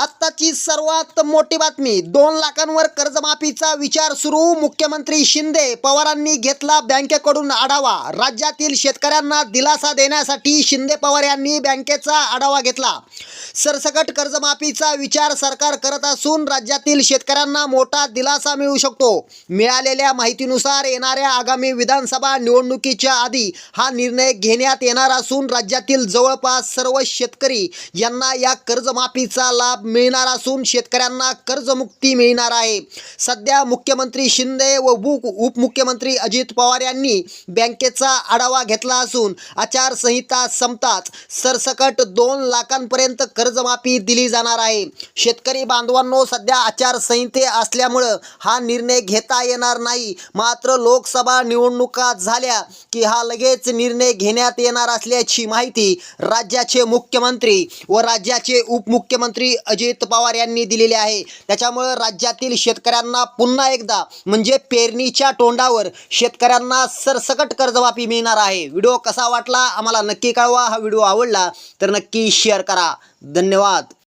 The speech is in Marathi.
आत्ताची सर्वात मोठी बातमी दोन लाखांवर कर्जमाफीचा विचार सुरू मुख्यमंत्री शिंदे पवारांनी घेतला बँकेकडून आढावा. राज्यातील शेतकऱ्यांना दिलासा देण्यासाठी शिंदे पवार यांनी बँकेचा आढावा घेतला. सरसकट कर्जमाफीचा विचार सरकार करत असून राज्यातील शेतकऱ्यांना मोठा दिलासा मिळू शकतो. मिळालेल्या माहितीनुसार येणाऱ्या आगामी विधानसभा निवडणुकीच्या आधी हा निर्णय घेण्यात येणार असून राज्यातील जवळपास सर्व शेतकरी यांना या कर्जमाफीचा लाभ मिळणार असून शेतकऱ्यांना कर्जमुक्ती मिळणार आहे. सध्या मुख्यमंत्री शिंदे व उपमुख्यमंत्री अजित पवार यांनी बँकेचा आढावा घेतला असून आचारसंहिता संपताच सरसकट दोन लाखांपर्यंत कर्जमाफी दिली जाणार आहे. शेतकरी बांधवांनो सध्या आचारसंहिते असल्यामुळं हा निर्णय घेता येणार नाही. मात्र लोकसभा निवडणुका झाल्या की हा लगेच निर्णय घेण्यात येणार असल्याची माहिती राज्याचे मुख्यमंत्री व राज्याचे उपमुख्यमंत्री अजित पवार यांनी दिलेली आहे. त्याच्यामुळं राज्यातील शेतकऱ्यांना पुन्हा एकदा म्हणजे पेरणीच्या तोंडावर शेतकऱ्यांना सरसकट कर्जमाफी मिळणार आहे. व्हिडिओ कसा वाटला? आम्हाला नक्की कळवा. हा व्हिडिओ आवडला तर नक्की शेअर करा. धन्यवाद.